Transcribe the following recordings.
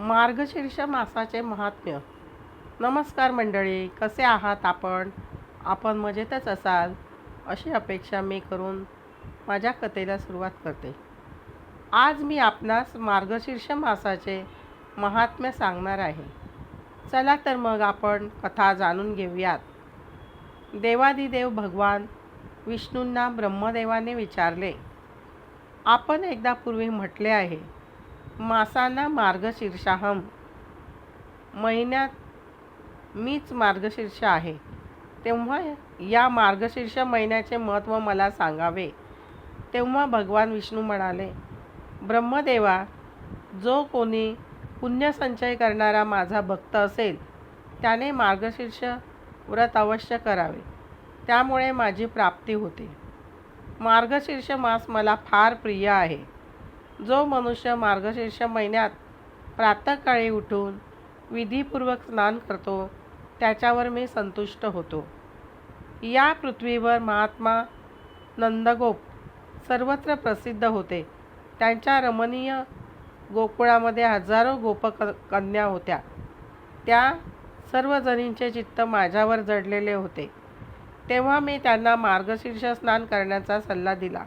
मार्गशीर्ष मासाचे महात्म्य नमस्कार मंडळी कसे आहात आपण? आपण मजेतच असाल अशी अपेक्षा मी करून माझ्या कथेला सुरुवात करते. आज मी आपणास मार्गशीर्ष मासाचे महात्म्य सांगणार आहे. चला तर मग आपण कथा जाणून घेऊयात. देवादिदेव भगवान विष्णूंना ब्रह्मदेवाने विचारले आपण एकदा पूर्वी म्हटले आहे मासाला मार्गशीर्षाहम. महिन्यात मीच मार्गशीर्ष आहे. तेव्हा या मार्गशीर्ष महिन्याचे महत्त्व मला सांगावे. तेव्हा भगवान विष्णू म्हणाले ब्रह्मदेवा जो कोणी पुण्यसंचय करणारा माझा भक्त असेल त्याने मार्गशीर्ष व्रत अवश्य करावे. त्यामुळे माझी प्राप्ती होते. मार्गशीर्ष मास मला फार प्रिय आहे. जो मनुष्य मार्गशीर्ष महिन्यात प्रातःकाळी उठून विधीपूर्वक स्नान करतो त्याच्यावर मी संतुष्ट होतो. या पृथ्वीवर महात्मा नंदगोप सर्वत्र प्रसिद्ध होते. त्यांच्या रमणीय गोकुळामध्ये हजारो गोपक कन्या होत्या. त्या सर्वजणींचे चित्त माझ्यावर जडलेले होते. तेव्हा मी त्यांना मार्गशीर्ष स्नान करण्याचा सल्ला दिला.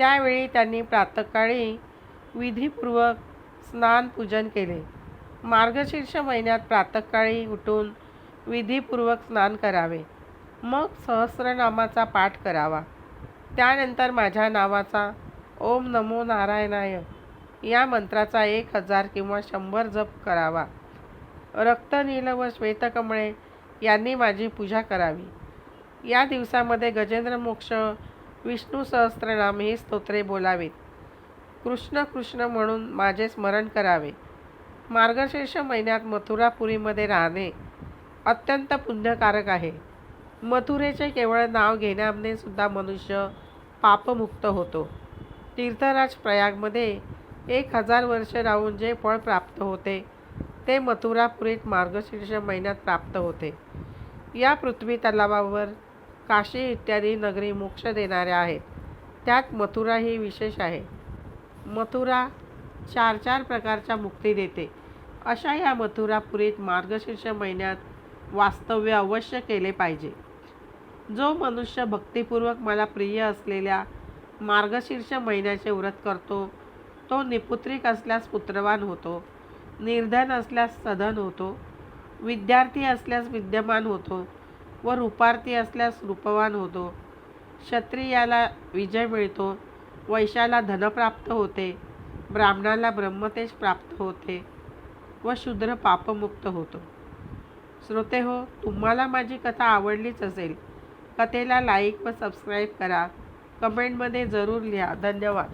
त्यावेळी त्यांनी प्रातःकाळी विधीपूर्वक स्नान पूजन केले. मार्गशीर्ष महिन्यात प्रातःकाळी उठून विधीपूर्वक स्नान करावे. मग सहस्रनामाचा पाठ करावा. त्यानंतर माझ्या नावाचा ओम नमो नारायणाय या मंत्राचा एक हजार किंवा शंभर जप करावा. रक्तनील व श्वेतकमळे यांनी माझी पूजा करावी. या दिवसामध्ये गजेंद्र मोक्ष विष्णू सहस्त्रनाम ही स्तोत्रे बोलावीत. कृष्ण कृष्ण म्हणून माझे स्मरण करावे. मार्गशीर्ष महिन्यात मथुरापुरीमध्ये राहणे अत्यंत पुण्यकारक आहे. मथुरेचे केवळ नाव घेण्याने सुद्धा मनुष्य पापमुक्त होतो. तीर्थराज प्रयागमध्ये एक हजार वर्ष राहून जे फळ प्राप्त होते ते मथुरापुरीत मार्गशीर्ष महिन्यात प्राप्त होते. या पृथ्वी तलावावर काशी इत्यादी नगरी मोक्ष देणाऱ्या आहेत. त्यात मथुरा ही विशेष आहे. मथुरा चार चार प्रकारच्या मुक्ती देते. अशा या मथुरापुरीत मार्गशीर्ष महिन्यात वास्तव्य अवश्य केले पाहिजे. जो मनुष्य भक्तिपूर्वक मला प्रिय असलेल्या मार्गशीर्ष महिन्याचे व्रत करतो तो निपुत्रिक असल्यास पुत्रवान होतो निर्धन असल्यास सधन होतो विद्यार्थी असल्यास विद्यमान होतो व रूपार्थी असल्यास रूपवान होतो. क्षत्रियाला विजय मिळतो. वैश्याला धनप्राप्त होते. ब्राह्मणाला ब्रह्मतेज प्राप्त होते व शूद्र पापमुक्त होतो. श्रोते हो तुम्हाला माझी कथा आवडलीच असेल. कथेला लाईक व सबस्क्राईब करा. कमेंटमध्ये जरूर लिहा. धन्यवाद.